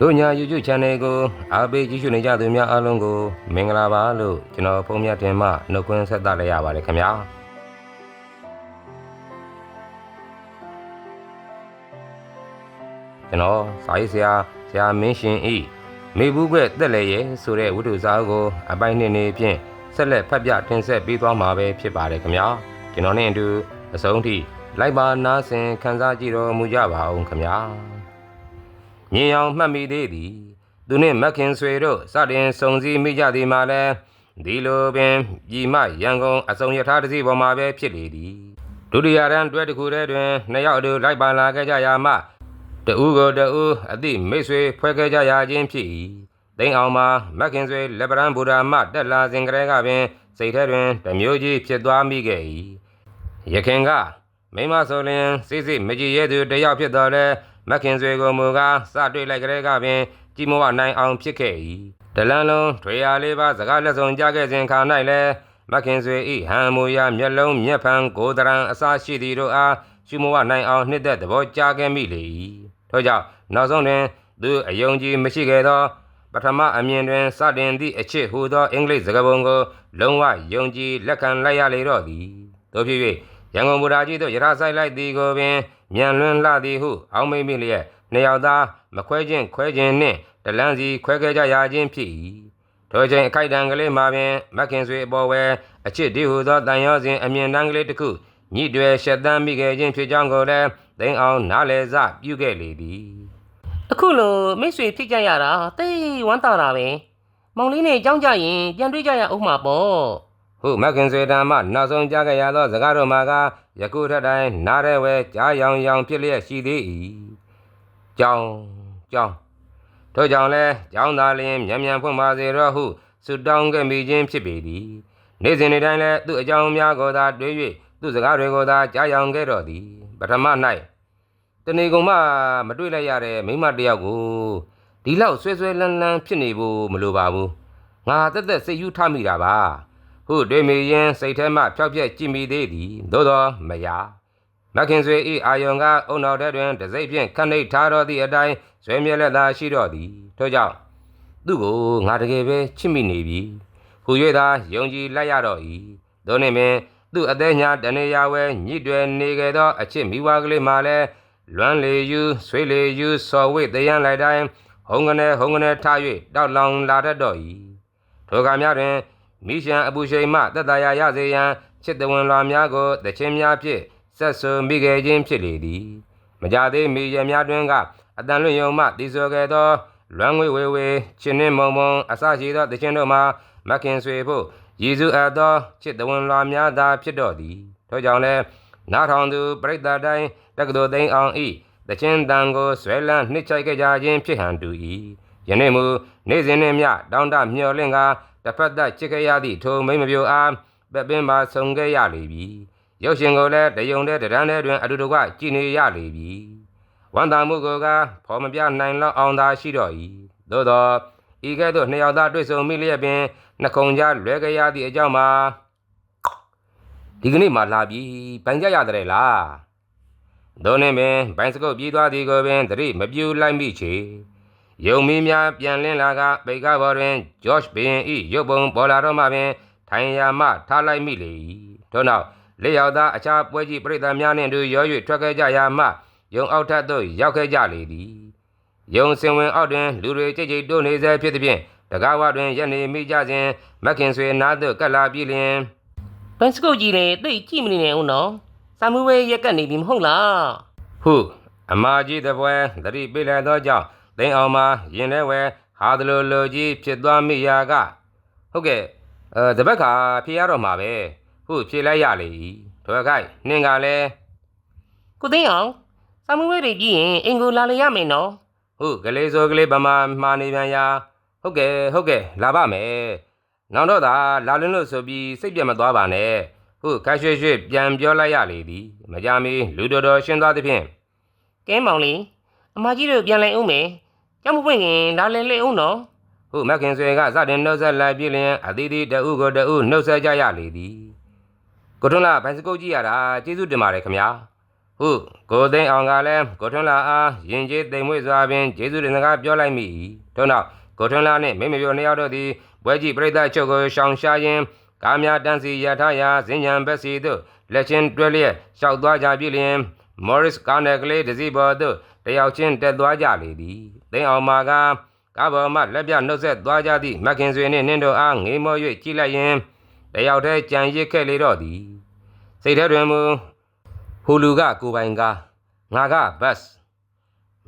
တို့ညာ YouTube Channel ကိုအားပေးကြည့်ရှုနေကြသူများအားလုံးကိုမင်္ဂလာပါလို့ကျွန်တော်ဖုန်းမြတ်တင်မှနှုတ်ခွန်းဆက်သလိုက်ရပါတယ်ခင်ဗျာကျွန်တော်စာရေးဆရာဆရာမင်းရှင်ဤမေဘူးခွဲ့တက်လေရဲ့ဆိုတဲ့ဝတ္ထုစာအုပ်ကိုအပိုင်းနှစ်နေဖြင့်ဆက်လက်ဖတ်ပြတင်ဆက်ပေးသွားမှာပဲဖြစ်ပါတယ်ခင်ဗျာကျွန်တော်နဲ့အတူအဆုံးထိလိုက်ပါနားဆင်ခံစားကြည့်တော်မူကြပါအောင်ခင်ဗျာ မြင်အောင်မှတ်မိသေးသည်သူနှင့်မက်ခင်ဆွေတို့စတင်စုံစည်းမိကြသည်မှာလည်းဒီလိုပင်ပြည်မရန်ကုန်အစုံရထားတစ်စီးပေါ်မှာပဲဖြစ်လေသည်ဒုတိယရန်တွဲတစ်ခုတည်းတွင်နှစ်ယောက်အတူလိုက်ပါလာခဲ့ကြရာမှတဦးကိုတဦးအသည့်မိတ်ဆွေဖွဲ့ခဲ့ကြရာချင်းဖြစ်၏သိန်းအောင်မှာမက်ခင်ဆွေလက်ပရန်ဘူရာမှတက်လာစဉ်ကတည်းကပင်စိတ်ထဲတွင်တစ်မျိုးကြီးဖြစ်သွားမိခဲ့၏ယခင်ကမိမဆိုလျင်စိစိမကြည်ရဲသူတယောက်ဖြစ်တော်လဲ မခင်ဆွေကိုမူကားစတွေ့လိုက်ကလေးကပင်ကြည်မဝနိုင်အောင်ဖြစ်ခဲ့၏တလန်းလုံးထွေရလေးပါစကားလက်ဆောင်ကြခဲ့စဉ်ခါ၌လဲမခင်ဆွေဤဟံမူရမျက်လုံးမျက်ဖန်ကိုယ်တရံအစရှိသည်တို့အားရှုမဝနိုင်အောင်နှစ်သက်သဘောကြခဲ့မိလေ၏ထို့ကြောင့်နောက်ဆုံးတွင်သူအယုံကြည်မရှိခဲ့သောပထမအမြင်တွင်စတင်သည့်အချစ်ဟူသောအင်္ဂလိပ်စကားပုံကိုလုံးဝယုံကြည်လက်ခံလိုက်ရလေတော့သည်တို့ဖြစ်၍ရန်ကုန်ဗုဒ္ဓကြီးတို့ရထားဆိုင်လိုက်သည်ကိုပင် မြန်လွန်းလှသည်ဟုအောင်းမိတ်မိလျက်နှစ်ယောက်သားမခွဲခြင်းခွဲခြင်းနှင့်တလန်းစီခွဲခဲ့ကြရခြင်းဖြစ်၏ထိုချိန်အခိုက်အတန့်ကလေးမှာပင်မက်ခင်ဆွေအပေါ်ဝဲအချစ်ဒီဟုသောတန်ရောစဉ်အမြင်တန်းကလေးတစ်ခုညှိတွယ်ရှက်တမ်းမိခဲ့ခြင်းဖြစ်ကြောင်းကိုလည်းသိန်းအောင်နားလည်စပြုခဲ့လေသည်အခုလိုမိတ်ဆွေဖြစ်ကြရတာတိတ်ဝမ်းသာတာပဲမောင်လေးနဲ့ကြောင်းကြရင်ပြန်တွေ့ကြရအောင်မှာပေါ့ ဟုမခင်ဆွေတံမှနောက်ဆုံးကြားခဲ့ရသောစကားတော်မှာကယခုထက်တိုင်းနားရဲဝဲကြားရောင်ရောင်ဖြစ်လျက်ရှိသေး၏ကြောင်းကြောင်းထို့ကြောင့်လဲကြောင်းသားလျင်မြန်မြန်ဖွင့်ပါစေတော့ဟုဆုတောင်းခဲ့မိခြင်းဖြစ်ပေသည်နေ့စဉ်နေ့တိုင်းလဲသူ့အကြောင်းများကိုသာတွေး၍သူ့စကားတွေကိုသာကြားရောင်ခဲ့တော့သည်ပထမ၌တဏီကုံမှမတွေ့လိုက်ရတဲ့မိန်းမတစ်ယောက်ကိုဒီလောက်ဆွဲဆွဲလန်းလန်းဖြစ်နေဖို့မလိုပါဘူးငါတက်တက်စိတ်ယူထမိတာပါ ဟုတွေမိရင်စိတ်ထဲမှဖြောက်ပြက်ကြည့်မိသေးသည်သို့သောမယာမခင်ဆွေဤအာယုံကအုံတော်တဲ့တွင်တစိမ့်ဖြင့်ခန့်နှိပ်ထားတော်သည့်အတိုင်းဆွေမြဲလက်သာရှိတော်သည်ထို့ကြောင့်သူ့ကိုငါတကယ်ပဲချစ်မိနေပြီဟူ၍သာယုံကြည်လိုက်ရတော့၏သို့နှင့်ပင်သူ့အသေးညာတနေရဝဲညှိတွယ်နေခဲ့သောအချစ်မိဘကလေးမှလည်းလွမ်းလေယူဆွေးလေယူစော်ဝိတ်တယံလိုက်တိုင်းဟုံကနေဟုံကနေထား၍တောက်လောင်လာတတ်တော့၏ထိုကများတွင် မိရှံအပူရှိန်မှတက်တာရရစေရန်ချစ်တဝင်လွာများကိုတခြင်းများဖြင့်ဆက်ဆူမိခဲ့ခြင်းဖြစ်လေသည်မကြသေးမီရများတွင်ကအတန်လွင့်ယုံမှတည်ဆိုခဲ့သောလွမ်းငွေဝေဝေချင်းနှင်းမုံမုံအစရှိသောတခြင်းတို့မှာမခင်ဆွေဖို့ယေရှုအပ်သောချစ်တဝင်လွာများသာဖြစ်တော်သည်ထို့ကြောင့်လည်းနားထောင်သူပရိသတ်တိုင်းတက္ကသိုလ်သိမ်းအောင်ဤတခြင်းတန်ကိုဆွဲလန်းနှစ်ချိုက်ခဲ့ကြခြင်းဖြစ်ဟန်တူ၏ယနေ့မူနေ့စဉ်နှင့်မျှတောင်းတမျှော်လင့်ကား တစ်ဖက်သက်ချစ်ခဲ့ရသည့်ထိုမိမ့်မပြိုအားပက်ပင်းမှာဆုံခဲ့ရလေပြီရုပ်ရှင်ကိုလည်းတယုံတဲ့တရန်းတဲ့တွင်အတူတကွကြည်နေရလေပြီဝန်တာမှုကိုကဖော်မပြနိုင်လောက်အောင်သာရှိတော့၏သို့သောဤကဲ့သို့နှစ်ယောက်သားတွေ့ဆုံမိလျက်ပင်နှခုံကြားလွဲခဲ့ရသည့်အကြောင်းမှာဒီကနေ့မှလာပြီပိုင်ကြရတဲ့လားဒို့နှင့်ပင်ဘိုင်စကုတ်ပြေးသွားသည်ကိုပင်သတိမပြူလိုက်မိချေ ယုံမင်းများပြန်လင်းလာကပေကားဘော်တွင်ဂျော့ချ်ဘီရင်ဤရုပ်ပုံပေါ်လာတော့မှပင်ထိုင်ရာမှထားလိုက်မိလေ၏ထို့နောက်လက်ရောက်သားအခြားပွဲကြီးပြည်သူများနှင့်အတူရော၍ထွက်ခဲ့ကြရာမှယုံအောက်ထပ်သို့ရောက်ခဲ့ကြလေသည်ယုံစင်ဝင်အောက်တွင်လူတွေကြိတ်ကြိတ်တိုးနေစေဖြစ်သည်ဖြင့်တကားဝတွင်ရက်နေမိကြစဉ်မက်ခင်ဆွေနားသို့ကပ်လာပြီလျင်ဘန်စကုတ်ကြီးလည်းတိတ်ကြည့်မနေနဲ့ဦးနော်စာမှုဝဲရက်ကပ်နေပြီမဟုတ်လားဟုအမာကြီးတပွဲသတိပေးလိုက်သောကြောင့် သိန်းအောင်မှာရင်ထဲဝဲဟာသလိုလိုကြီးဖြစ်သွားမိရာကဟုတ်ကဲ့အဲတပတ်ခါဖြေရတော့မှာပဲဟုဖြေလိုက်ရလေ၏ထွယ်ခိုက်နှင်းကလည်းကိုသိန်းအောင်စာမှုဝဲတွေကြည့်ရင်အင်ကိုလာလေရမယ်နော်ဟုကလေးစိုးကလေးဗမာမှာနေပြန်ရာဟုတ်ကဲ့ဟုတ်ကဲ့လာပါမယ်နောက်တော့သာလာလွန်းလို့ဆိုပြီးစိတ်ပြတ်မသွားပါနဲ့ဟုခါရွှေရွှေပြန်ပြောလိုက်ရလေသည်မကြမီလူတော်တော်ရှင်းသွားသည်ဖြင့်ကဲမောင်လေးအမကြီးတို့ပြန်လဲဦးမယ် ကြောက်မပွင့်ခင်လာလဲလဲဦးနော်ဟုမခင်ဆွေကစတင်နှုတ်ဆက်လိုက်ပြီလျင်အသီးသီးတအုပ်ကိုတအုပ်နှုတ်ဆက်ကြရလေသည်ကိုထွန်းလာဘိုင်စကုတ်ကြည့်ရတာကျေးဇူးတင်ပါတယ်ခမညာဟဟုကိုသိန်းအောင်ကလည်းကိုထွန်းလာအားယင်ကျေးတိမ်မွေ့စွာပင်ကျေးဇူးတင်စကားပြောလိုက်မိ၏ထို့နောက်ကိုထွန်းလာနှင့်မိမပြောနှစ်ယောက်တို့သည်ပွဲကြည့်ပရိသတ်ချုပ်ကိုရှောင်ရှားရင်းကားများတန်းစီရထားရာဇင်ညံဘက်စီသို့လက်ချင်းတွဲလျက်ရှောက်သွားကြပြီလျင် Morris ကားနယ်ကလေးတစ်စီးပေါ်သို့ တယောက်ချင်းတက်သွားကြလေသည်သိန်းအောင်မာကကားပေါ်မှလက်ပြနှုတ်ဆက်သွားကြသည့်မခင်ဆွေနှင့်နင်းတို့အားငေးမော၍ကြည့်လိုက်ရင်တယောက်တည်းကြံရစ်ခဲ့လေတော့သည်စိတ်ထဲတွင်မူဟူလူကကိုပိုင်ကားငါကဘတ်စ်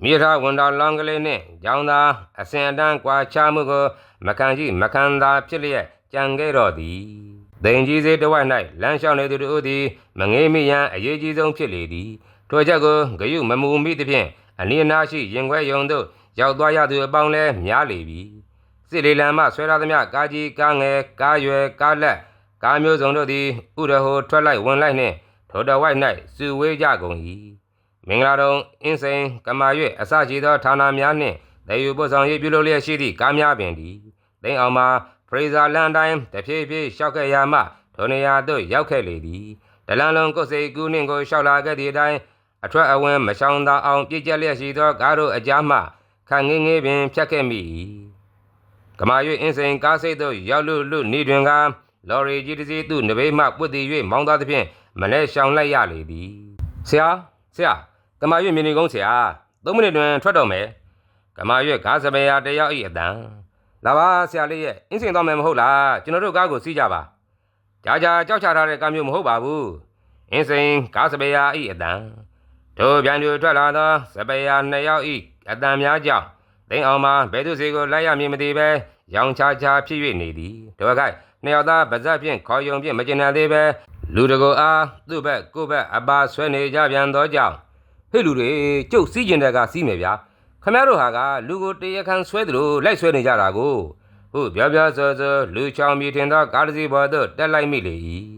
မြေထားဝန်တော်လောင်းကလေးနှင့်ကြောင်းသားအစင်အတန်းကွာချမှုကိုမခံရှိမခံသာဖြစ်လျက်ကြံခဲ့တော့သည်ဒိန်ကြီးစေးတစ်ဝိုက်၌လမ်းလျှောက်နေသူတို့သည် မငေးမိရန်အရေးကြီးဆုံးဖြစ်လေသည်ထိုချက်ကိုဂယုမမူမိသဖြင့် အနီးအနားရှိရင်ခွဲယုံသို့ရောက်သွားရသူအပေါင်းလည်းများလေပြီစစ်လေလံမှဆွဲထားသမျှကားကြီးကားငယ်ကားရွယ်ကားလက်ကားမျိုးစုံတို့သည်ဥရဟိုထွက်လိုက်ဝင်လိုက်နှင့်ထိုတော်ဝိုက်၌စုဝေးကြကုန်၏မင်္ဂလာတုံအင်းစိန်ကမာ၍အစရှိသောဌာနများနှင့်တည်ယူပို့ဆောင်ရေးပြုလုပ်လျက်ရှိသည့်ကားများပင်သည်သိန်းအောင်မှာဖရေဇာလန်တိုင်းတဖြည်းဖြည်းလျှောက်ခဲ့ရာမှထိုနေရာသို့ရောက်ခဲ့လေသည်ဒလန်လုံးကုတ်စိတ်ကူးနှင့်ကိုလျှောက်လာခဲ့သည့်အတိုင်း အထွက်အဝင်မရှောင်သာအောင်ပြည့်ကျက်လျက်ရှိသောကားတို့အကြားမှခန့်ငင်းငင်းပင်ဖြတ်ခဲ့မိ၏ကမာ၍အင်းစိန်ကားစိတ်သို့ရောက်လူလူနေတွင်ကလော်ရီကြီးတစ်စီးသူ့နဘေးမှပွတ်တည်၍မောင်းသွားသဖြင့်မလဲရှောင်လိုက်ရလေသည်ဆရာဆရာကမာရွတ်မြင်နေကုန်းဆရာ3မိနစ်တွင်ထွက်တော့မယ်ကမာရွတ်ကားစပယ်ယာတယောက်ဤအတန်လာပါဆရာလေးရဲ့အင်းစင်တော့မယ်မဟုတ်လားကျွန်တော်တို့ကားကိုစီးကြပါကြာကြာကြောက်ချထားတဲ့ကားမျိုးမဟုတ်ပါဘူးအင်းစင်ကားစပယ်ယာဤအတန် တို့ပြန်သူထွက်လာသောစပယ်ယာနှစ်ယောက်ဤအတန်များကြောင့်သိန်းအောင်မှာဘယ်သူစီကိုလိုက်ရမည်မသိပဲရောင်ချာချာဖြစ်၍နေသည်တို့ခိုက်နှစ်ယောက်သားဗဇက်ဖြင့်ခေါ်ယုံဖြင့်မကျင်နိုင်သေးပဲလူတကောအားသူ့ဘက်ကိုယ့်ဘက်အပါဆွဲနေကြပြန်သောကြောင့်ဟေ့လူတွေကျုပ်စီးကျင်တဲ့ကစီးမယ်ဗျာခမရတို့ဟာကလူကိုတရခန်ဆွဲသလိုလိုက်ဆွဲနေကြတာကိုဟုတ်ပြောပြောစောစောလူချောင်းမြည်ထင်သောကားတစ်စီးပေါ်သို့တက်လိုက်မိလေ၏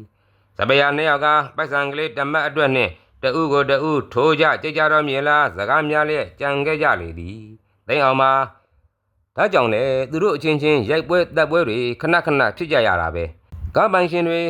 စပယ်ယာနှစ်ယောက်ကပိုက်ဆံကလေးတမတ်အတွက်နှင့် တဦးကိုတဦးထိုးကြကြိတ်ကြတော့မြင်လားစကားများလျက်ကြံခဲ့ကြလေသည်သိအောင်မှာဒါကြောင့်လေသူတို့အချင်းချင်းရိုက်ပွဲတက်ပွဲတွေခဏခဏဖြစ်ကြရတာပဲကားပိုင်ရှင်တွေ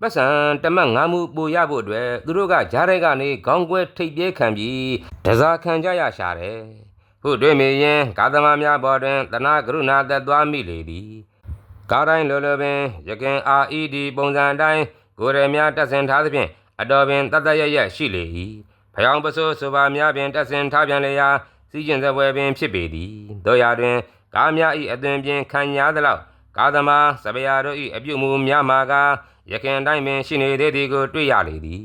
ပတ်စံတမတ်ငါးမှုပူရဖို့အတွက်သူတို့ကဂျားရဲကနေခေါင်းကွဲထိပ်ပြဲခံပြီးတစားခံကြရရှာတယ်။ဟုတ်တွေ့မြင်ရင်ကာသမားများပေါ်တွင်တနာကရုဏာသက်သွားမိလေသည်။ကားတိုင်းလိုလိုပင်ရခင် RED ပုံစံအတိုင်းကိုယ်ရများတက်ဆင်ထားသဖြင့် အတော်ပင်တတ်တရရရှိလေ၏။ဖျောင်းပစိုးဆိုပါများပင်တက်ဆင်ထားပြန်လေရာစီးကျင်စပွဲပင်ဖြစ်ပေသည်။တို့ရာတွင် ကားများ၏အသွင်ပြင်ခံညာသလောက်ကာသမားစပယာတို့၏အပြုမူများမှာကားရခင်တိုင်းပင်ရှိနေသေးသည်ကိုတွေ့ရလေသည်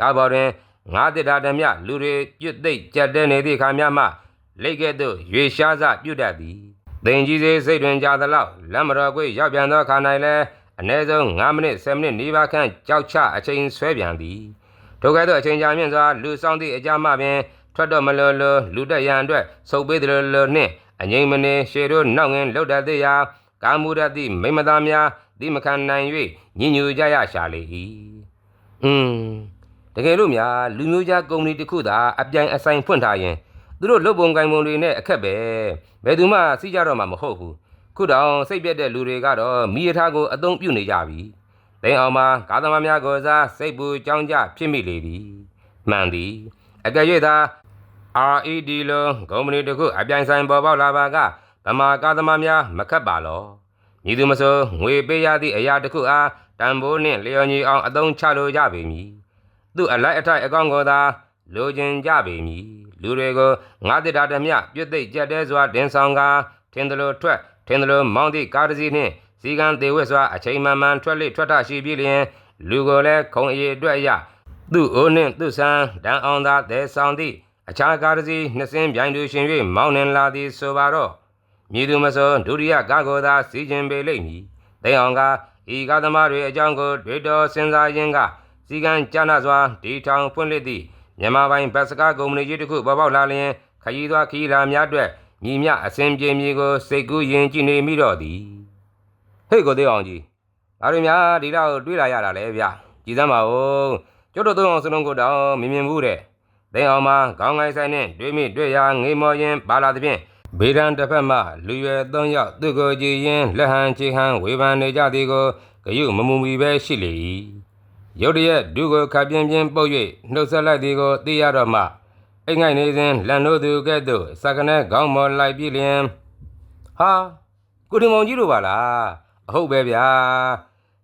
ကားပေါ်တွင်ငါးတစ်တာဓမြလူတွေပြစ်သိပ်ကြက်တဲနေသည့်အခါများမှလိတ်ကဲ့သို့ရွေရှားစပြုတ်တတ်သည်သင်ကြီးစေးစိတ်တွင်ကြာသလောက်လက်မတော်ကွေရောက်ပြန်သောအခါ၌လည်း အ ਨੇ ဆုံး9မိနစ်10မိနစ်နီးပါးခန့်ကြောက်ချအချိန်ဆွဲပြန်သည်ထိုကဲ့သို့အချိန်ကြာမြင့်စွာလူဆောင်သည့်အကြမှပင်ထွက်တော့မလို့လို့လူတက်ရန်အတွက်စုပ်ပေးတယ်လို့လို့နှင့်အငိမ့်မနေရှေတို့နောက်ငင်လှုပ်တတ်သေးရာကာမူရသည့်မိမသားများဒီမခံနိုင်၍ညင်ညူကြရရှာလေ၏။ဟွန်းတကယ်လို့များလူမျိုးကြားကုမ္ပဏီတစ်ခုသာအပြိုင်အဆိုင်ဖွင့်ထားရင်သူတို့လုပ်ပုံကိုင်ပုံတွေနဲ့အခက်ပဲဘယ်သူမှစီးကြတော့မှာမဟုတ်ဘူး။ ခုတောင်စိတ်ပြက်တဲ့လူတွေကတော့မိရထားကိုအသုံးပြုနေကြပြီ။သိန်းအောင်မှာကာသမားများကိုစားစိတ်ပူကြောင်းကြဖြစ်မိလေသည်။မှန်သည်အကယ်၍သာ RED လုံးကုမ္ပဏီတစ်ခုအပြိုင်ဆိုင်ပေါ်ပေါက်လာပါကဗမာကာသမားများမခက်ပါလော။ညီသူမဆိုငွေပေးရသည့်အရာတစ်ခုအားတန်ဖိုးနှင့်လျော်ညီအောင်အသုံးချလိုကြပေမည်။သူ့အလိုက်အထိုက်အကောင့်ကိုသာလိုချင်ကြပေမည်။လူတွေကိုငါးတစ်တာဓမြပြစ်သိပ်ကြက်တဲစွာတင်ဆောင်ကာထင်းသလိုထွက် ထင်းသလိုမောင်းသည့်ကားတစ်စီးနှင့်စီကံသေးဝက်စွာအချိန်မှန်မှန်ထွက်လေထွက်ထရှိပြီးလျင်လူကိုလည်းခုံအည်အတွက်အရသူ့အိုးနှင့်သူ့ဆန်းဒန်အောင်သာတဲဆောင်သည့်အခြားကားတစ်စီးနှစ်စင်းပြိုင်တူရှင်၍မောင်းနှင်လာသည်ဆိုပါတော့မြည်သူမစောဒုတိယကားကိုသာစီးကျင်ပေလိမ့်မည်။တိန်အောင်ကဤကားသမားတွေအကြောင်းကိုတွေးတော်စဉ်းစားရင်းကစီကံကြနာစွာဒီထောင်ဖွင့်လှစ်သည့်မြန်မာပိုင်းဘတ်စကားကုမ္ပဏီကြီးတစ်ခုပေါ်ပေါက်လာလျင်ခရီးသွားခရီးလာများအတွက် ညီမြအစဉ်ပြေမည်ကိုစိတ်ကူးယဉ်ကြည်နေမိတော့သည်။ဟေ့ကိုသေးအောင်ကြီးဒါတွေများဒီလောက်တွေးလာရတာလေဗျ။ကြည်စမ်းပါဦး။ကျုပ်တို့သုံးအောင်စလုံးကိုတောင်မမြင်ဘူးတဲ့။တိန်အောင်မှာခေါင်းငိုင်းဆိုင်နဲ့တွေးမိတွေ့ရာငေးမော်ရင်ပါလာသဖြင့်ဘေဒံတစ်ဖက်မှလူရွယ်သုံးယောက်သူကိုကြည်ရင်လက်ဟန်ချေဟန်ဝေဖန်နေကြသည်ကိုဂယုမမူမီပဲရှိလေ၏ရုတ်တရက်ဒုကိုခပ်ပြင်းပြင်းပုတ်၍နှုတ်ဆက်လိုက်သည်ကိုသိရတော့မှ အိမ်ငိုက်နေစဉ်လန်တို့သူကဲ့သို့စကနဲခေါင်းမော်လိုက်ပြီလျင်ဟာကိုတင်မောင်ကြီးတို့ပါလားအဟုတ်ပဲဗျာ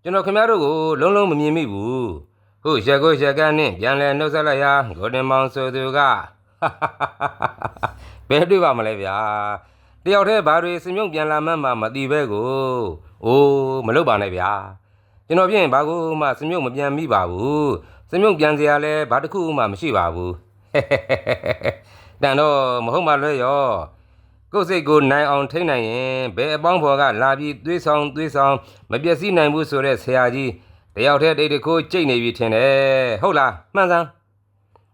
ကျွန်တော်ခင်ဗျားတို့ကိုလုံးလုံးမမြင်မိဘူးဟုတ်ရက်ကိုရက်ကန်းနဲ့ပြန်လဲနှုတ်ဆက်လိုက်ရာကိုတင်မောင်ဆိုသူကဘယ်တွေ့ပါမလဲဗျာတယောက်တည်းဘာတွေစမြုံပြန်လာမှန်းမှမသိပဲကိုအိုးမလုပ်ပါနဲ့ဗျာကျွန်တော်ဖြင့်ဘာကိုမှစမြုပ်မပြန်မိပါဘူးစမြုပ်ပြန်စရာလည်းဘာတစ်ခုမှမရှိပါဘူး တန်တော့မဟုတ်မှလွဲရောကိုယ်စိတ်ကိုနိုင်အောင်ထိန်းနိုင်ရင်ဘယ်အပေါင်းဖော်ကလာပြီးသွေးဆောင်သွေးဆောင်မပျက်စီးနိုင်ဘူးဆိုတဲ့ဆရာကြီးတယောက်တည်းတိတ်တခိုးကြိတ်နေပြီထင်တယ်ဟုတ်လားမှန်စမ်း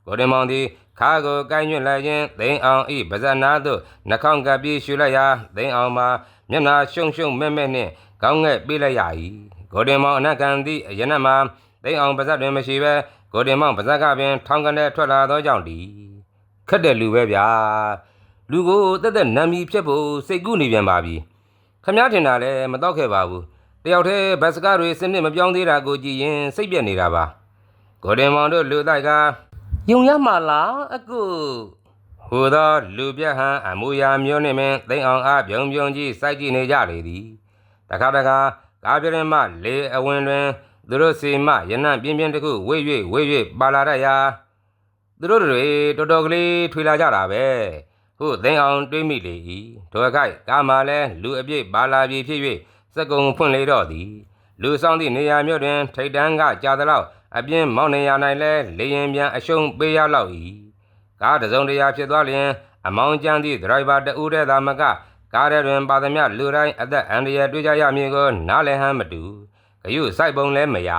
ကိုတင်မောင်သည်ခါကိုကိုင်းညွတ်လိုက်ခြင်းသိန်းအောင်ဤပါဇနာသို့နှာခေါင်းကပ်ပြီးရှူလိုက်ရာသိန်းအောင်မှာမျက်နှာရှုံရှုံမဲ့မဲ့နှင့်ခေါင်းငဲ့ပေးလိုက်ရ၏ကိုတင်မောင်အနက်ကန်သည့်အရနတ်မှာသိန်းအောင်ပါဇက်တွင်မရှိဘဲ ကိုတင်မောင်ပါဇက်ကပင်ထောင်းကနေထွက်လာသောကြောင့်ဒီခက်တဲ့လူပဲဗျာလူကိုတက်တက်နမ်းမီဖြစ်ဖို့စိတ်ကူးနေပြန်ပါပြီခမားထင်တာလည်းမတော့ခဲ့ပါဘူးတယောက်တည်းဘတ်စကားတွေစနစ်မပြောင်းသေးတာကိုကြည့်ရင်စိတ်ပြက်နေတာပါကိုတင်မောင်တို့လူတိုက်ကယုံရမှာလားအကုဟူသောလူပြက်ဟန်အမူအရာမျိုးနှင့်ပင်သိမ့်အောင်အားပြုံပြုံကြီးစိုက်ကြည့်နေကြလေသည်တခါတခါကားပြရင်မှလေအဝင်တွင် သူတို့စီမှရနံ့ပြင်းပြင်းတစ်ခုဝေ့၍ဝေ့၍ပါလာတတ်ရာသူတို့တွေတော်တော်ကလေးထွေလာကြတာပဲဟုသိမ့်အောင်တွေးမိလေ၏ထိုအခိုက်ကားမှလည်းလူအပြည့်ပါလာပြီဖြစ်၍စက်ကုံဖွင့်လေတော့သည်လူဆောင်သည့်နေရာမျိုးတွင် ထိတ်တန်းကကြာသလောက်အပြင်းမောင်းနေရ၌လဲလေရင်ပြန်အရှုံးပေးရလောက်၏ကားတစ်စုံတစ်ရာဖြစ်သွားလျင် အမောင်းကျန်းသည့်ဒရိုင်ဘာတဦးတည်းသာမကကားထဲတွင်ပါသမျှလူတိုင်းအသက်အန္တရာယ်တွေ့ကြရမည်ကိုနားလည်ဟမ်းမတူ ဂယုစိုက်ပုံလည်းမရ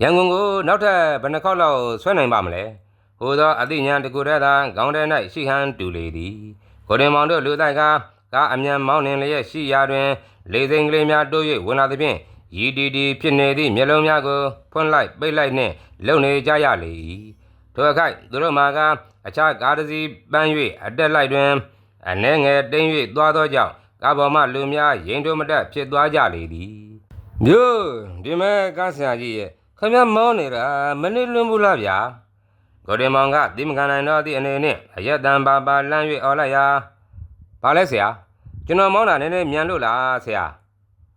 ရန်ကုန်ကိုနောက်ထပ်ဘယ်နှခေါက်လောက်ဆွဲနိုင်ပါမလဲဟိုသောအသိဉာဏ်တစ်ခုတည်းသာခေါင်းထဲ၌ရှိဟန်တူလေသည်ကိုရင်မောင်တို့လူတိုက်ကကားအမြန်မောင်းနှင်လျက်ရှိရာတွင် လေစိမ်ကလေးများတိုး၍ဝင်လာသဖြင့်ရည်တီတီဖြစ်နေသည့်မျက်လုံးများကိုဖွင့်လိုက်ပိတ်လိုက်နှင့်လုံနေကြရလေ၏ထိုအခိုက်သူတို့မှာကအခြားကားတစ်စီးပန်း၍အတက်လိုက်တွင်အနှဲငယ်တိမ့်၍သွားသောကြောင့်ကားပေါ်မှလူများရင်တို့မတက်ဖြစ်သွားကြလေသည် မြို့ဒီမဲ့ကားဆရာကြီးရဲ့ခမမောင်းနေတာမနစ်လွန်းဘူးလားဗျာကိုတင်မောင်ကတိမခံနိုင်တော့သည့်အနေနဲ့အယက်တန်ပါပါလမ်း၍အော်လိုက်ရာဘာလဲဆရာကျွန်တော်မောင်းတာနည်းနည်းမြန်လို့လားဆရာ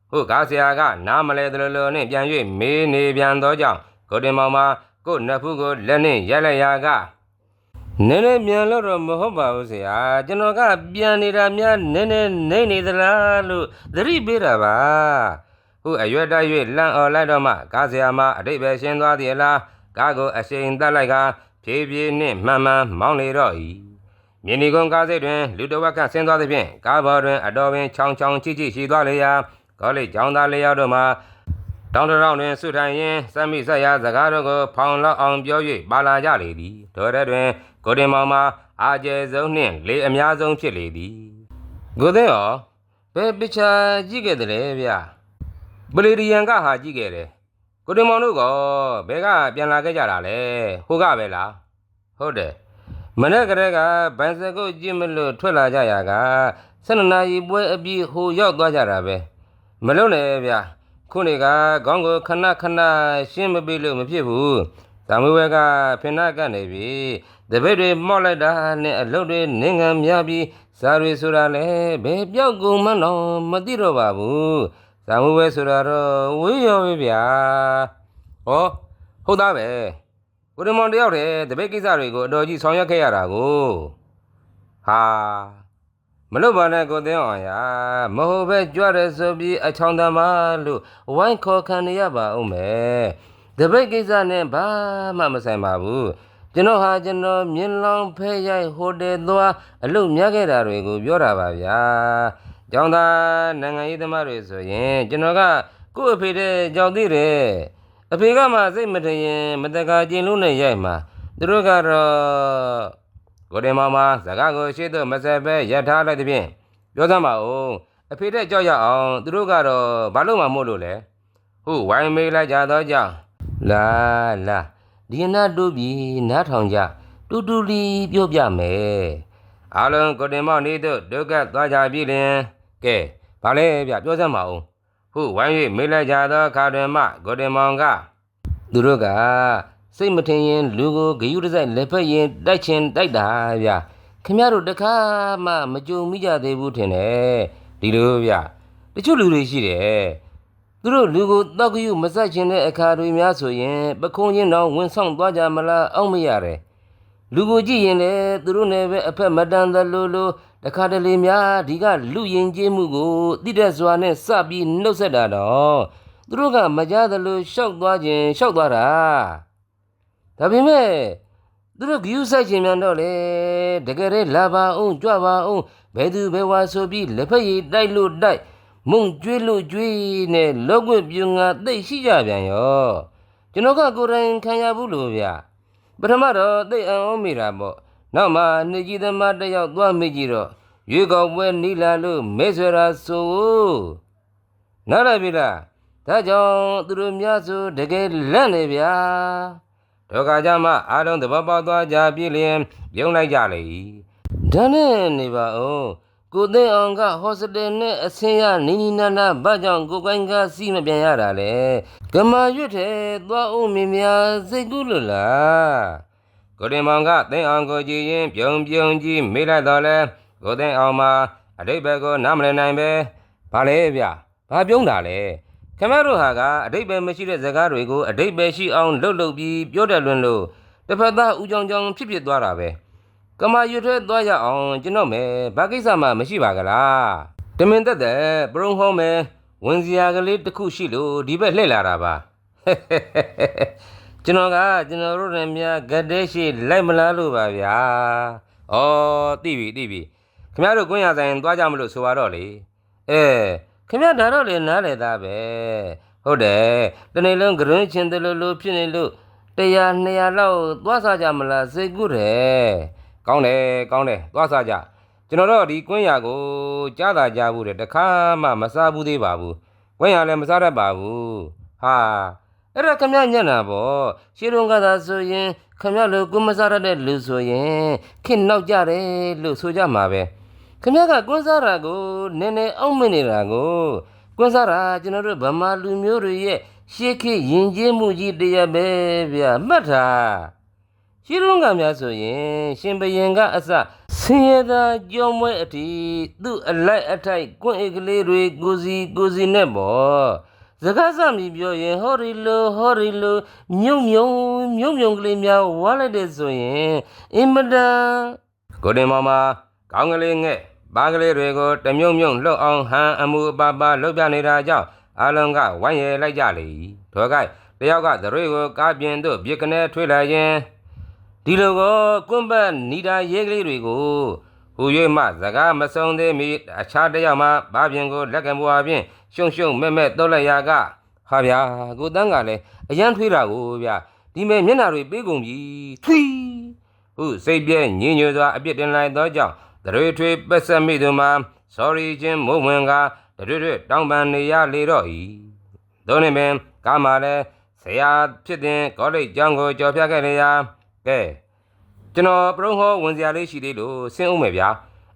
ဟုတ်ကားဆရာကနားမလဲသလိုလိုနဲ့ပြန်၍မေးနေပြန်သောကြောင့်ကိုတင်မောင်မှာကို့နတ်ဖူးကိုလက်နှင့်ရိုက်လိုက်ရာကနည်းနည်းမြန်လို့တော့မဟုတ်ပါဘူးဆရာကျွန်တော်ကပြန်နေတာများနည်းနည်းနေနေသလားလို့သတိပေးတာပါ ဟုအရွက်တိုက်၍လန့်អော်လိုက်တော့မှကားဆရာမအတိတ်ပဲရှင်းသွားသည်အလားကားကိုအရှိန်တက်လိုက်ကဖြည်းဖြည်းနှင့်မှန်မှန်မောင်းလေတော့၏မြင်းဒီကုန်းကားစိတ်တွင်လူတစ်ဝက်ခန့်ဆင်းသွားသဖြင့်ကားပေါ်တွင်အတော်ပင်ချောင်းချောင်းချိချိရှိသွားလေရာကောလိပ်ကျောင်းသားလေးယောက်တို့မှတောင်းတရောင်းတွင်ဆုထိုင်ရင်စမ်းမိဆက်ရာစကားတို့ကိုဖောင်လောက်အောင်ပြော၍ပါလာကြလေသည်ထိုရက်တွင်ကိုတင်မောင်မှာအာကျယ်ဆုံးနှင့်လေအများဆုံးဖြစ်လေသည်ကိုသိန်းရောဘယ်ပစ်ချာကြည့်ခဲ့တယ်ဗျ ပလီရီယန်ကဟာကြည့်ခဲ့တယ်ကိုတင်မောင်တို့ကဘယ်ကပြန်လာခဲ့ကြတာလဲဟိုကပဲလားဟုတ်တယ်မနေ့ကတည်းကဘန်စကုတ်ကြည့်မလို့ထွက်လာကြရာက12နာရီပွဲအပြီးဟိုရောက်သွားကြတာပဲမလုံးနဲ့ဗျခုနေကခေါင်းကိုခဏခဏရှင်းမပေးလို့မဖြစ်ဘူး။သံမွေးဝဲကဖင်နာကနေပြီ။တပည့်တွေမော့လိုက်တာနဲ့အလုပ်တွေနင်းငံများပြီးဇာတွေဆိုတာလည်းဘယ်ပြောက်ကုန်မှန်းတော့မသိတော့ပါဘူး။ သံမွေးဝဲဆိုတာတော့ဝေးရောပဲဗျာ။ဟောဟုတ်သားပဲ။ကိုရမောင်တယောက်တည်းတပည့်ကိစ္စတွေကိုအတော်ကြီးဆောင်ရွက်ခဲ့ရတာကို။ဟာမလို့ပါနဲ့ကိုသိန်းအောင်ရမဟုတ်ပဲကြွတယ်ဆိုပြီးအချောင်တမလို့ဝိုင်းခေါ်ခံနေရပါဦးမယ်တပိတ်ကိစ္စနဲ့ဘာမှမဆိုင်ပါဘူးကျွန်တော်ဟာကျွန်တော်မြင်းလောင်းဖဲရိုက်ဟိုတယ်သွားအလုပ်များခဲ့တာတွေကိုပြောတာပါဗျာ ကျောင်းသားနိုင်ငံရေးသမားတွေဆိုရင်ကျွန်တော်ကကိုယ့်အဖေတဲ့ကြောက်သေးတယ်အဖေကမှစိတ်မထရင်မတကာကျင်လို့နဲ့ရိုက်မှာသူတို့ကတော့ကိုတင်မောင်မှာစကားကိုရှေ့သို့မဆက်ပဲရပ်ထားလိုက်သည်ဖြင့်ပြောစမ်းပါဦးအဖေတဲ့ကြောက်ရအောင်သူတို့ကတော့ဘာလို့မှမို့လို့လဲဟုတ်ဝိုင်းမေးလိုက်ကြတော့ကြောင့်လာလာဒီနာတို့ပြီးနားထောင်ကြတူတူလီပြောပြမယ်အားလုံးကိုတင်မောင်နေသို့ဒုက္ခသွားကြပြီလင် ကဲဘာလဲဗျပြောစမ်းပါဦးဟုတ်ဝိုင်း၍မေးလိုက်ကြတော့ခါတွင်မှကိုတင်မောင်ကသူတို့ကစိတ်မထင်ရင်လူကိုဂယုတစိုက်လက်ဖက်ရင်တိုက်ချင်တိုက်တာဗျခင်ဗျားတို့တခါမှမကြုံမိကြသေးဘူးထင်တယ်ဒီလိုဗျတချို့လူတွေရှိတယ်သူတို့လူကိုတောက်ကြယူမဆက်ချင်တဲ့အခါတွေများဆိုရင်ပခုံးချင်းတော့ဝင်ဆောင်သွားကြမလားအောက်မရတယ်လူကိုကြည့်ရင်လေသူတို့နဲ့ပဲအဖက်မတန်သလိုလို တခါတလေများဒီကလူရင်ကျေးမှုကိုတိတဲ့စွာနဲ့စပြီးနှုတ်ဆက်တာတော့သူတို့ကမကြားသလိုရှောက်သွားခြင်းရှောက်သွားတာဒါပေမဲ့သူတို့ဂယူးဆိုင်ခြင်းများတော့လေတကယ်လေလာပါအောင်ကြွပါအောင်ဘယ်သူဘယ်ဝါဆိုပြီးလက်ဖက်ရည်တိုက်လို့တိုက်မုံကျွေးလို့ကျွေးနဲ့လောက်ွက်ပြူငါသိပ်ရှိကြပြန်ရောကျွန်တော်ကကိုယ်တိုင်ခံရဘူးလို့ဗျပထမတော့သိပ်အံ့ဩမိတာပေါ့ နောက်မှနှစ်ကြီးသမားတစ်ယောက်သွားမိကြည့်တော့ရွေးကောက်ပွဲနီလာလို့မဲဆွဲတာဆိုနားလိုက်ပြီလားဒါကြောင့်သူတို့များဆိုတကယ်လက်နေဗျာဒုက္ခကြမှအားလုံးသဘောပေါက်သွားကြပြီလျင်ပြုံးလိုက်ကြလေ။ဒါနဲ့နေပါဦးကိုသိန်းအောင်ကဟော့စတယ်နဲ့အဆင်းရနီနီနာနာဘာကြောင့်ကိုကိုင်းကစီးမပြန်ရတာလဲ။ကမာရွတ်ထဲသွားဦးမင်းများစိတ်ကူးလို့လား။ ကိုတင်မောင်ကသိန်းအောင်ကိုကြည့်ရင်ပြုံးပြုံးကြီးမေးလိုက်တော့လဲကိုသိန်းအောင်မှာအတိတ်ဘက်ကိုနားမလည်နိုင်ပဲ။ဘာလဲဗျ။ဘာပြုံးတာလဲ။ခင်ဗျားတို့ဟာကအတိတ်ပဲမရှိတဲ့ဇာတ်တွေကိုအတိတ်ပဲရှိအောင်လှုပ်လှုပ်ပြီးပြောတယ်လွန်းလို့တစ်ဖက်သားဦးကြောင်ကြောင်ဖြစ်ဖြစ်သွားတာပဲကမာရွတ်ထဲသွားရအောင်ကျွန်တော်မယ်ဘာကိစ္စမှမရှိပါကလားတမင်သက်သက်ပရုံဟောမယ်ဝင်စရာကလေးတစ်ခုရှိလို့ဒီဘက်လှည့်လာတာပါ ကျွန်တော်ကကျွန်တော်တို့နဲ့များဂတ်တဲရှိလိုက်မလားလို့ပါဗျာဩသိပြီသိပြီခင်ဗျားတို့ကွင်းရဆိုင်သွားကြမလို့ဆိုပါတော့လေအဲခင်ဗျားဒါတော့လေနားလေသားပဲဟုတ်တယ်တနေ့လုံးဂရွန်းချင်းတလူလူဖြစ်နေလို့100 200လောက်သွားစားကြမလားစိတ်ကူးတယ်ကောင်းတယ်ကောင်းတယ်သွားစားကြကျွန်တော်တို့ဒီကွင်းရကိုကြားတာကြားဘူးတဲ့တခါမှမစားဘူးသေးပါဘူးကွင်းရလည်းမစားတတ်ပါဘူးဟာ အဲ့ဒါခင်ဗျားညံ့တာပေါ့ရှင်းလုံးကသာဆိုရင်ခင်ဗျားလိုကိုမစားရတဲ့လူဆိုရင်ခင်နောက်ကြတယ်လို့ဆိုကြမှာပဲခင်ဗျားကကွန်းစားတာကိုနည်းနည်းအောက်မက်နေတာကိုကွန်းစားတာကျွန်တော်တို့ဗမာလူမျိုးတွေရဲ့ရှေးခေတ်ယဉ်ကျေးမှုကြီးတရားပဲဗျာမှတ်တာရှိရုံးကများဆိုရင်ရှင်ဘရင်ကအစဆင်းရဲသားကြောမွဲအထိသူ့အလိုက်အထိုက်ကွန့်အိတ်ကလေးတွေကိုစီကိုစီနဲ့ပေါ့ စကားစမြည်ပြောရင်ဟောရီလိုဟောရီလိုမြုံမြုံမြုံမြုံကလေးများဝါလိုက်တဲ့ဆိုရင်အင်မတန်ကိုတင်မမကောင်းကလေးငှက်ဘာကလေးတွေကိုတမြုံမြုံလှုပ်အောင်ဟန်အမှုအပပလှုပ်ပြနေတာကြောင့်အလုံးကဝိုင်းရဲလိုက်ကြလေထောကတယောက်ကသရွေကိုကားပြင်သို့ပြစ်ကနေထွေးလိုက်ရင်ဒီလိုကိုကွန့်ပတ်နီတာရဲကလေးတွေကိုဟူ၍မှစကားမဆုံးသေးမီအခြားတစ်ယောက်မှဘာပြင်ကိုလက်ကံပွားဖြင့် ရှုံရှုံမဲ့မဲ့တော့လိုက်ရာကဟာဗျာကိုတန်းကလည်းအရန်ထွေးတာကိုဗျာဒီမဲ့မျက်နှာတွေပေးကုန်ပြီထွီဟုစိတ်ပြဲညင်ညွစွာအပြစ်တင်လိုက်သောကြောင့်တရွေထွေပတ်ဆက်မိသူမှာ sorry ချင်းမုံဝင်ကတရွေထွေတောင်းပန်နေရလေတော့ဤသို့နေပင်ကားမှာလဲဆရာဖြစ်တဲ့ကောလိပ်ကျောင်းကိုကြော်ဖြတ်ခဲ့လေရာကဲကျွန်တော်ပရုံးဟောဝင်စရာလေးရှိသေးလို့ဆင်းဦးမယ်ဗျာ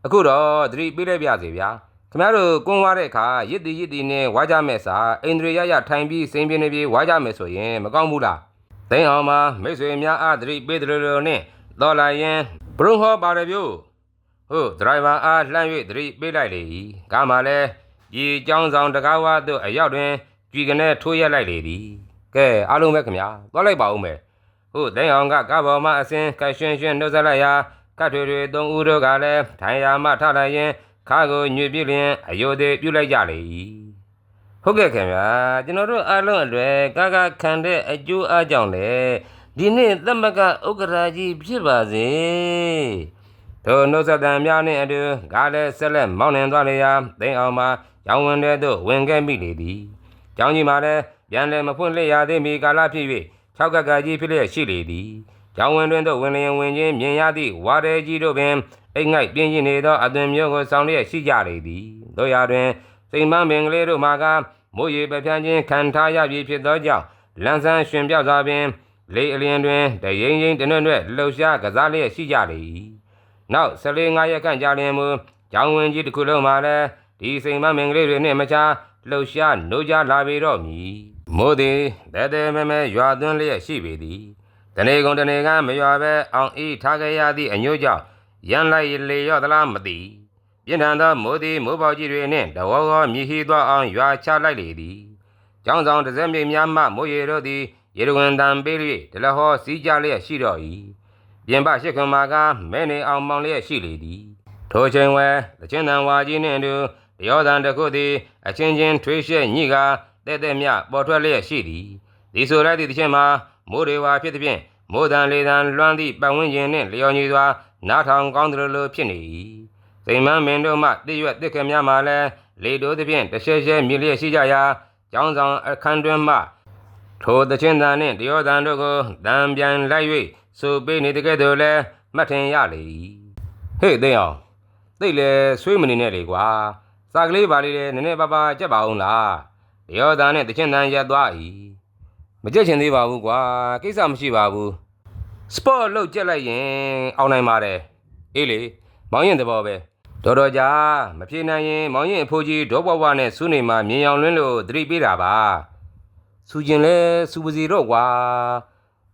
အခုတော့သတိပေးလိုက်ပါစေဗျာ ခင်ဗျားတို့ကွန်းွားတဲ့အခါရစ်တီရစ်တီနဲ့ဝါကြမဲ့စာအိန္ဒြေရရထိုင်ပြီးစိန်ပြင်းနေပြီးဝါကြမယ်ဆိုရင်မကောင်းဘူးလားသိန်းအောင်မှာမိတ်ဆွေများအားသတိပေးတယ်လို့နဲ့တော်လာရင်ပရုံးဟောပါတယ်ဗျို့ဟုတ်ဒရိုင်ဘာအားလှမ်း၍သတိပေးလိုက်လေ၏ကားမှလည်းဒီကြောင်းဆောင်တကားဝါသို့အရောက်တွင်ကြွေကနေထိုးရက်လိုက်လေသည်ကဲအားလုံးပဲခင်ဗျာသွားလိုက်ပါဦးမယ်ဟုတ်သိန်းအောင်ကကားပေါ်မှအစင်းကရွှင်ရွှင်နှုတ်ဆက်လိုက်ရာကတ်ထွေထွေသုံးဦးတို့ကလည်းထိုင်ရာမှထလိုက်ရင် ခါကိုညွေပြလျင်အယိုသေးပြုတ်လိုက်ကြလေ၏ဟုတ်ကဲ့ခင်ဗျာကျွန်တော်တို့အားလုံးအလွယ်ကာကခံတဲ့အကျိုးအားကြောင့်လေဒီနေ့သမကဥက္ကရာကြီးဖြစ်ပါစေထိုနှုတ်ဆက်တံများနှင့်အတူကားလည်းဆက်လက်မောင်းနှင်သွားလေရာသိန်းအောင်မှာရောင်ဝင်တဲ့သို့ဝင်ခဲ့မိလေသည်။ကျောင်းကြီးမှာလည်းပြန်လည်းမဖွင့်လျက်ရသေးမီကာလဖြစ်၍၆ကက်ကကြီးဖြစ်လျက်ရှိလေသည်။ ကျောင်းဝင်တွင်သို့ဝင်လျင်ဝင်ချင်းမြင်ရသည့်ဝါရဲကြီးတို့ပင်အိတ်ငိုက်ပြင်းရင်နေသောအသွင်မျိုးကိုဆောင်လျက်ရှိကြလေသည်။တို့ရာတွင်စိန်မန်းပင်ကလေးတို့မှာကမိုးရေပပြန်းချင်းခံထားရပြီဖြစ်သောကြောင့်လန်းဆန်းရှင်ပြောက်စွာပင်လေအလျင်တွင်တရင်ရင်တနွဲ့နွဲ့လှုပ်ရှားကစားလျက်ရှိကြလေ၏။နောက်၁၄ငါးရက်ခန့်ကြာလျင်မူကျောင်းဝင်ကြီးတစ်ခုလုံးမှာလည်းဒီစိန်မမင်္ဂလေးတွေနှင့်မချာလှုပ်ရှားနိုးကြလာပေတော့မည်မိုးသည်တဲတဲမဲမဲရွာသွန်းလျက်ရှိပေသည် တနေကုန်တနေကမရွာပဲအောင်ဤထားခဲ့ရသည့်အညို့ကြောင့်ရန်လိုက်လေရော့သလားမသိပြင်းထန်သောမိုးသည်မိုးပေါက်ကြီးတွေနှင့်တဝေါဝေါမြည်ဟီသောအောင်ရွာချလိုက်လေသည်ကျောင်းဆောင်တစ်စက်မြေများမှမိုးရေတို့သည်ရေတဝင်တံပေး၍ဒလဟောစီးကြလျက်ရှိတော့၏ပြင်ပရှိခွန်မာကမဲနေအောင်မောင်လျက်ရှိလေသည်ထိုချိန်ဝဲတချင်းတန်ဝါကြီးနှင့်အတူတယောသံတစ်ခုသည်အချင်းချင်းထွေးရှက်ညိကတဲ့တဲ့မြပေါ်ထွက်လျက်ရှိသည်ဒီဆိုလိုက်သည့်တချင်းမှာ မိုးရေဝါဖြစ်သည်ဖြင့်မိုးတန်လေတန်လွှမ်းသည့်ပတ်ဝန်းကျင်နှင့်လျော်ညီစွာနားထောင်ကောင်းသလိုလိုဖြစ်နေ၏စိန်မန်းမင်းတို့မှတည့်ရွက်တစ်ခင်များမှလည်းလေတိုးသည်ဖြင့်တရှဲရှဲမြည်လျက်ရှိကြရာကျောင်းဆောင်အခန်းတွင်မှထိုတချင်းတန်နှင့်တယောတန်တို့ကိုတံပြန်လိုက်၍ဆိုပေးနေတကဲ့သို့လည်းမှတ်ထင်ရလေ၏ဟေ့သိမ်းအောင်သိတ်လေဆွေးမနေနဲ့လေကွာစာကလေးပါလေးလည်းနည်းနည်းပါးပါးကြက်ပါအောင်လားတယောတန်နဲ့တချင်းတန်ရက်သွား၏ မကြက်ချင်သေးပါဘူးကွာကိစ္စမရှိပါဘူးစပေါ့လောက်ကြက်လိုက်ရင်အောင်နိုင်ပါတယ်အေးလေမောင်ရင်တဘောပဲတော်တော်ကြာမပြေနိုင်ရင်မောင်ရင်အဖိုးကြီးဒေါဘဝနဲ့စုနေမှာမြင်အောင်လွန်းလို့သတိပေးတာပါစူကျင်လဲစူပါစီတော့ကွာ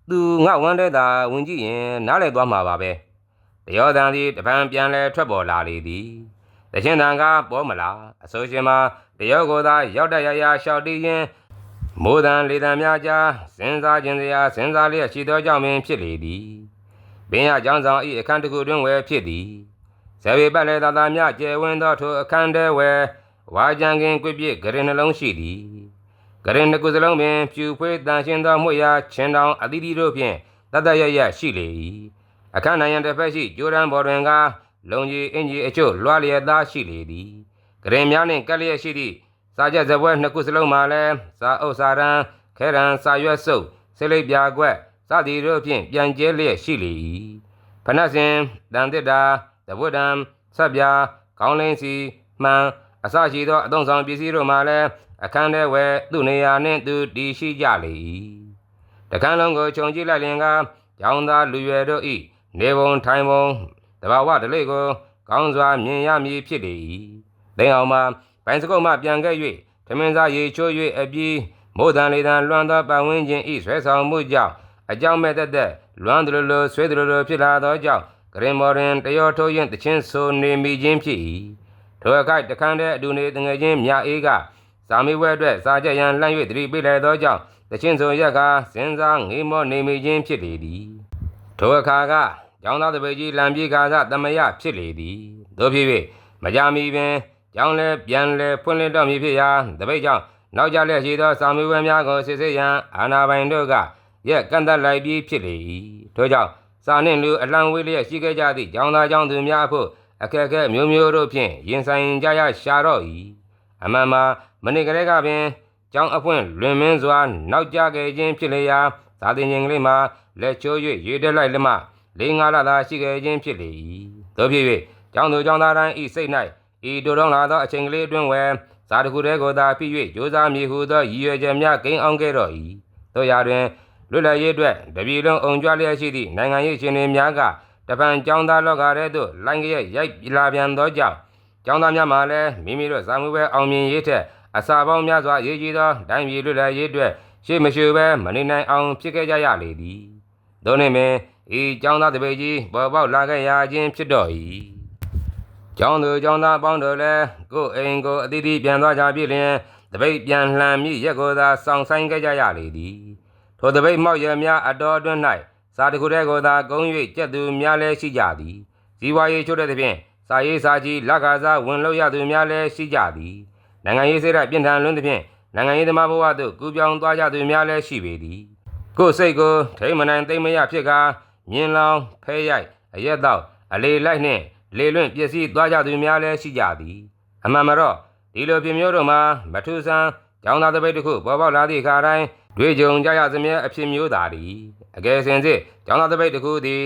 သူငါဝမ်းတဲ့တာဝင်ကြည့်ရင်နားလဲသွားမှာပါပဲတယောတန်သည်တပံပြန်လဲထွက်ပေါ်လာလေသည်တချင်းတန်ကပေါ်မလားအစိုးရှင်မှာတယောကိုသာရောက်တရရရှောက်တည်ရင် မိုးတန်လေတန်များကြားစဉ်းစားခြင်းစရာစဉ်းစားလျက်ရှိသောကြောင့်ပင်ဖြစ်လေသည်ပင်ရကျောင်းဆောင်ဤအခန်းတစ်ခုတွင်ဝယ်ဖြစ်သည်ဇေဝေပတ်လဲသာသာများကျယ်ဝန်းသောထိုအခန်းထဲဝယ်ဝါကြံကင်ကွပြည့်ဂရင်နှလုံးရှိသည်ကရင်တစ်ခုစလုံးပင်ဖြူဖွေးတန်ရှင်းသောမှုရာချင်းတောင်အသီးသီးတို့ဖြင့်တတ်တတ်ရရရှိလေ၏အခန်းနိုင်ရန်တစ်ဖက်ရှိကျိုးရန်ဘော်တွင်ကလုံကြီးအင်ကြီးအချို့လွှားလျက်သားရှိလေသည်ကရင်များနှင့်ကက်လျက်ရှိသည့် စာချက်ဇပွဲနှစ်ခုစလုံးမှာလည်းစာအုပ်စာရန်ခဲရန်စာရွက်စုပ်ဆေးလိပ်ပြာကွက်စသည်တို့ဖြင့်ပြန်ကျဲလျက်ရှိလေ၏ဖနက်စင်တန်တစ်တာတဝတ်တံဆက်ပြာခေါင်းလင်းစီမှန်အစရှိသောအသုံးဆောင်ပစ္စည်းတို့မှာလည်းအခန်းထဲဝဲသူ့နေရာနှင့်သူတည်ရှိကြလေ၏တခန်းလုံးကိုခြုံကြည့်လိုက်လျင်ကကျောင်းသားလူရွယ်တို့၏နေပုံထိုင်ပုံတဘာဝဓလေ့ကိုကောင်းစွာမြင်ရမည်ဖြစ်လေ၏သိင်အောင်မှ ဘိုင်စကုတ်မှပြန်ခဲ့၍ထမင်းစားရေချိုး၍အပြီးမိုးတန်လေတန်လွှမ်းသောပတ်ဝန်းကျင်၏ဆွဲဆောင်မှုကြောင့်အကြောင်းမဲ့သက်သက်လွမ်းသလိုလိုဆွဲသလိုလိုဖြစ်လာသောကြောင့်ဂရင်မော်ရင်တရောထိုးရင်တချင်းဆိုနေမိခြင်းဖြစ်၏ထိုအခါတခန်းထဲအတူနေတငယ်ချင်းမြအေးကစာမေးပွဲအတွက်စာကြက်ရန်လှမ်း၍သတိပေးလိုက်သောကြောင့်တချင်းစုံရက်ကစဉ်းစားငေးမောနေမိခြင်းဖြစ်လေသည်ထိုအခါကကျောင်းသားတပည့်ကြီးလံပြေကာကတမယဖြစ်လေသည်တို့ဖြစ်၍မကြမီပင် ကျောင်းလဲပြန်လဲဖွင့်လင်းတော်မူဖြစ်ရာတပည့်ကြောင့်နောက်ကြလျက်ရှိသောစာမေးပွဲများကိုစစ်ဆေးရန်အာနာပိုင်တို့ကရက်ကန့်သက်လိုက်ပြီးဖြစ်လေ၏ထို့ကြောင့်စာနှင့်လူအလံဝေးလျက်ရှိခဲ့ကြသည့်ကျောင်းသားကျောင်းသူများအဖို့အခက်အခဲမျိုးမျိုးတို့ဖြင့်ရင်ဆိုင်ကြရရှာတော့၏အမှန်မှာမနေ့ကလေးကပင်ကျောင်းအဖွင့်လွင်မင်းစွာနောက်ကျခဲ့ခြင်းဖြစ်လျာသာသင်ခြင်းကလေးမှာလက်ချိုး၍ရေတက်လိုက်လမှလေးငါးလသာရှိခဲ့ခြင်းဖြစ်လေ၏တို့ဖြစ်၍ကျောင်းသူကျောင်းသားတိုင်းဤစိတ်၌ ဤတိုးတောင်းလာသောအချိန်ကလေးအတွင်းဝယ်ဇာတခုတည်းကိုသာဖြစ်၍ကြိုးစားမည်ဟုသောရည်ရွယ်ချက်များကိန်းအောင်ခဲ့တော့၏တို့ရာတွင်လွတ်လပ်ရေးအတွက်တပြည်လုံးအုံကြွလျက်ရှိသည့်နိုင်ငံရေးရှင်တွေများကတပံကျောင်းသားလောကထဲသို့လိုင်းကြရဲ့ရိုက်လာပြန်သောကြောင့်ကျောင်းသားများမှလည်းမိမိတို့ဇာမှုပဲအောင်မြင်ရေးထက်အစာပေါင်းများစွာရေးကြီးသောတိုင်းပြည်လွတ်လပ်ရေးအတွက်ရှေ့မရှိဘဲမနေနိုင်အောင်ဖြစ်ခဲ့ကြရလေသည်။သို့နှင့်ပင်ဤကျောင်းသားတပည့်ကြီးပေါ်ပေါက်လာခဲ့ရခြင်းဖြစ်တော့၏။ ကျောင်းသူကျောင်းသားအပေါင်းတို့လည်းကိုယ်အိမ်ကိုအသီးသီးပြန်သွားကြပြီလျင်တပည့်ပြန်လှန်မိရက်ကိုသာစောင့်ဆိုင်ခဲ့ကြရလေသည်။ထိုတပည့်မောက်ရများအတော်အတွင်း၌စာတခုတည်းကိုသာကုန်း၍ကြက်သူများလည်းရှိကြသည်။ဇီဝရေးချို့တဲ့သဖြင့်စာရေးစာကြီးလက်ကားစားဝင်လို့ရသူများလည်းရှိကြသည်။နိုင်ငံရေးစေရပြင်ထန်လွန်းသဖြင့်နိုင်ငံရေးသမားဘဝသို့ကူပြောင်းသွားကြသူများလည်းရှိပေသည်ကိုယ်စိတ်ကိုထိမ့်မနိုင်သိမ့်မရဖြစ်ကာမြင်လောင်ဖဲရိုက်အရက်တော့အလေလိုက်နှင့် လေလွင့်ပစ္စည်းသွားကြသူများလည်းရှိကြသည် အမှန်မတော့ဒီလိုပြမျိုးတို့မှာမထူးဆန်းကျောင်းသားတစ်ပိတ်တစ်ခုပေါ်ပေါက်လာသည့်အခါတိုင်းတွေ့ကြုံကြရစမြဲအဖြစ်မျိုးသာသည်အကယ်စင်စစ်ကျောင်းသားတစ်ပိတ်တစ်ခုသည်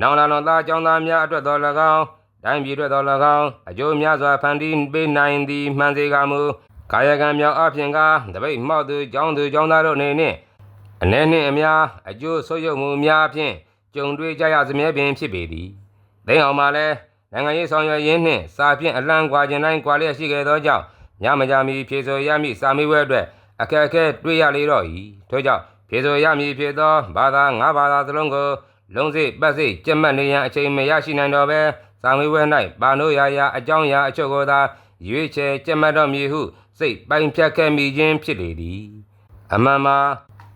နောင်လာတော်သားကျောင်းသားများအတွက်တော်၎င်းတိုင်းပြည်အတွက်တော်၎င်းအကျိုးများစွာဖန်တီးပေးနိုင်သည်မှန်စေကမူကာယကံမြောက်အပြင်ကတပိတ်မှောက်သူကျောင်းသူကျောင်းသားတို့အနေနှင့်အ ਨੇ နှင့်အများအကျိုးဆုပ်ယုပ်မှုများဖြင့်ကြုံတွေ့ကြရစမြဲပင်ဖြစ်ပေသည်။သိအောင်မှာလည်း နိုင်ငံရေးဆောင်ရွက်ရင်းနှင့်စာဖြင့်အလံကွာခြင်းတိုင်းကွာလျက်ရှိခဲ့သောကြောင့်ညမကြမီဖြေဆိုရမည့်စာမေးပွဲအတွက်အခက်အခဲတွေ့ရလေတော့၏ထို့ကြောင့်ဖြေဆိုရမည်ဖြစ်သောဘာသာ၅ဘာသာစလုံးကိုလုံးစိပတ်စိကြက်မှတ်နေရန်အချိန်မရရှိနိုင်တော့ဘဲစာမေးပွဲ၌ပါနိုးရာရာအကြောင်းအရာအချို့ကိုသာရွေးချယ်ကြက်မှတ်တော့မည်ဟုစိတ်ပိုင်းဖြတ်ခဲ့မိခြင်းဖြစ်လေသည်အမှန်မှာ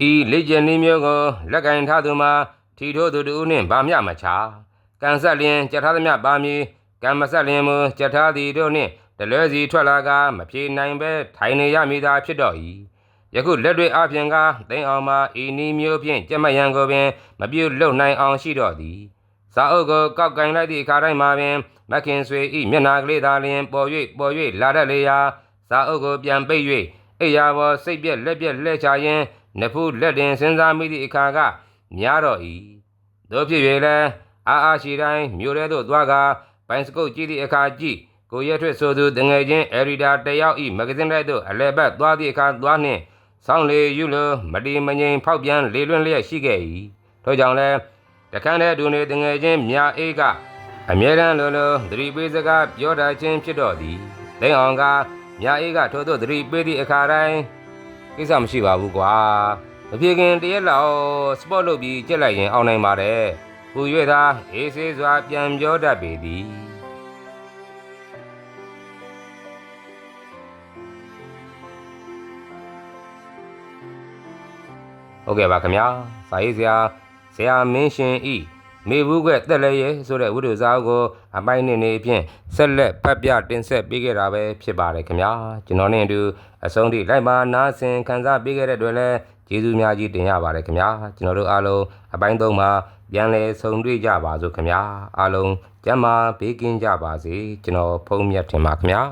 ဤလေ့ကျင့်နည်းမျိုးကိုလက်ကင်ထားသူမှာထီထိုးသူတူနှင့်ဗာမျှမချ ကံဆက်လျင်ကြက်ထားသမျှပါမည်ကံမဆက်လျင်မူကြက်ထားသည်တို့နှင့်တလွဲစီထွက်လာကမပြေနိုင်ပဲထိုင်နေရမည်သာဖြစ်တော့၏ယခုလက်တွေအပြင်ကသိမ်းအောင်မှာဤနည်းမျိုးဖြင့်ကြက်မယံကိုပင်မပြုတ်လုံနိုင်အောင်ရှိတော့သည်စာအုပ်ကိုကောက်ကင်လိုက်သည့်အခါတိုင်းမှာပင်မခင်ဆွေဤမျက်နာကလေးသာလျင်ပေါ်၍ပေါ်၍လာတတ်လေရာစာအုပ်ကိုပြန်ပိတ်၍အိယာပေါ်စိတ်ပြက်လက်ပြက်လှဲချရင်းနဖူးလက်တင်စဉ်းစားမိသည့်အခါကများတော့၏တို့ဖြစ်၍လည်း အာအာရှိတိုင်းမြို့ထဲသို့သွားကာပိုင်စကုတ်ကြည့်သည့်အခါကြည့်ကိုရက်ထွတ်ဆိုသူတငယ်ချင်းအရီဒါတယောက်ဤမဂဇင်းတိုက်သို့အလဲဘက်သွားသည့်အခါသွားနှင့်ဆောင်းလေယူလိုမတီမငိမ်ဖောက်ပြန်လေလွင့်လျက်ရှိခဲ့၏ထို့ကြောင့်လည်းတခန်းတဲ့ဒူနေတငယ်ချင်းမြအေးကအမြဲတမ်းလိုလိုသတိပေးစကားပြောတာချင်းဖြစ်တော့သည်လိမ့်အောင်ကမြအေးကထို့သို့သတိပေးသည့်အခါတိုင်းကိစ္စမရှိပါဘူးကွာမပြေခင်တရက်လောက်စပေါ့လုပ်ပြီးကြက်လိုက်ရင်အောင်နိုင်ပါတယ် ဟူ၍သာအေးဆေးစွာပြန်ပြောတတ်ပေသည်ဟုတ်ကဲ့ပါခင်ဗျာစာရေးဆရာဆရာမင်းရှင်ဤမေဘူးကတက်လဲရဲဆိုတဲ့ဝိဒုဇာကိုအပိုင်းနေနေဖြင့်ဆက်လက်ဖတ်ပြတင်ဆက်ပေးခဲ့တာပဲဖြစ်ပါတယ်ခင်ဗျာကျွန်တော်နဲ့အတူအဆုံးထိလိုက်ပါနားဆင်ခံစားပေးခဲ့တဲ့အတွက်လည်းကျေးဇူးများကြီးတင်ရပါတယ်ခင်ဗျာကျွန်တော်တို့အားလုံးအပိုင်းသုံးမှာ ပြန်လည်ဆုံတွေ့ကြပါစို့ခင်ဗျာအားလုံးကျမ်းမာဘေးကင်းကြပါစေကျွန်တော်ဖုံးမြတ်ထင်ပါခင်ဗျာ